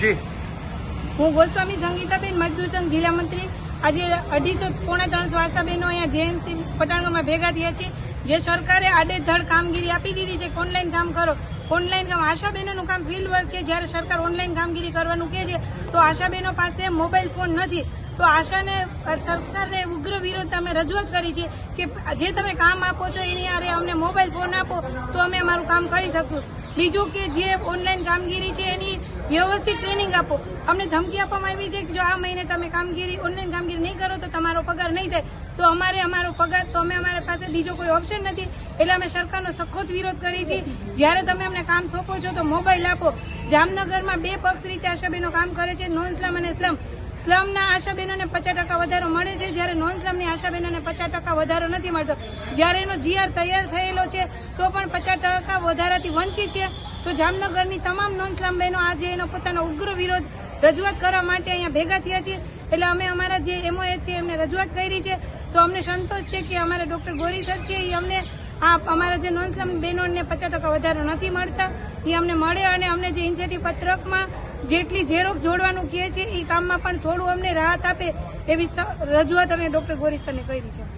જી. હું ગોસ્વામી સંગીતાબેન મજદૂર સંઘ જિલ્લા મંત્રી. આજે અઢીસો પોણા ત્રણસો આશાબેનો અહીંયા જેએમસી પટાણગામાં ભેગા થયા છે. જે સરકારે આડેધડ કામગીરી આપી દીધી છે ઓનલાઈન કામ કરો. ઓનલાઈન કામ આશાબેનોનું કામ ફિલ્ડ વર્ક છે. જ્યારે સરકાર ઓનલાઈન કામગીરી કરવાનું કહે છે, તો આશાબેનો પાસે મોબાઈલ ફોન નથી. તો આશાને સરકારને ઉગ્ર વિરોધ અમે રજૂઆત કરી છે કે જે તમે કામ આપો છો એની આરે અમને મોબાઈલ ફોન આપો, તો અમે અમારું કામ કરી શકશું. બીજું કે જે ઓનલાઈન કામગીરી છે એની વ્યવસ્થિત ટ્રેનિંગ આપો. અમને ધમકી આપવામાં આવી છે કે જો આ મહિને તમે કામગીરી ઓનલાઈન કામગીરી નહીં કરો તો તમારો પગાર નહીં થાય. તો અમારે અમારો પગાર, તો અમે અમારી પાસે બીજો કોઈ ઓપ્શન નથી. એટલે અમે સરકારનો સખત વિરોધ કરીએ છીએ. જ્યારે તમે અમને કામ સોંપો છો તો મોબાઈલ આપો. જામનગરમાં બે પક્ષ રીતે આશાબેનો કામ કરે છે નોન સ્લમ અને સ્લમ. સ્લમના આશાબેનોને પચાસ ટકા વધારો મળે છે. જ્યારે નોન સ્લમની આશાબેનોને પચાસ ટકા વધારો નથી મળતો. જ્યારે એનો જીઆર તૈયાર થયેલો છે, તો પણ પચાસ ટકા વધારાથી વંચિત છે. તો જામનગરની તમામ નોન સ્લમ બહેનો આજે એનો પોતાનો ઉગ્ર વિરોધ રજૂઆત કરવા માટે અહીંયા ભેગા થયા છીએ એટલે અમે અમારા જે એમઓએ છે, એમને રજૂઆત કરી છે. તો અમને સંતોષ છે કે અમારા ડોક્ટર ગોરી સર છે, એ અમને આ અમારા જે નોન સ્લમ બહેનોને પચાસ ટકા વધારો નથી મળતા, એ અમને મળે અને અમને જે ઇન્સેન્ટિવ પત્રકમાં જેટલી ઝેરોક્ષ જોડવાનું કહે છે, એ કામમાં પણ થોડું અમને રાહત આપે એવી રજૂઆત અમે ડોક્ટર ગોરી કરી છે.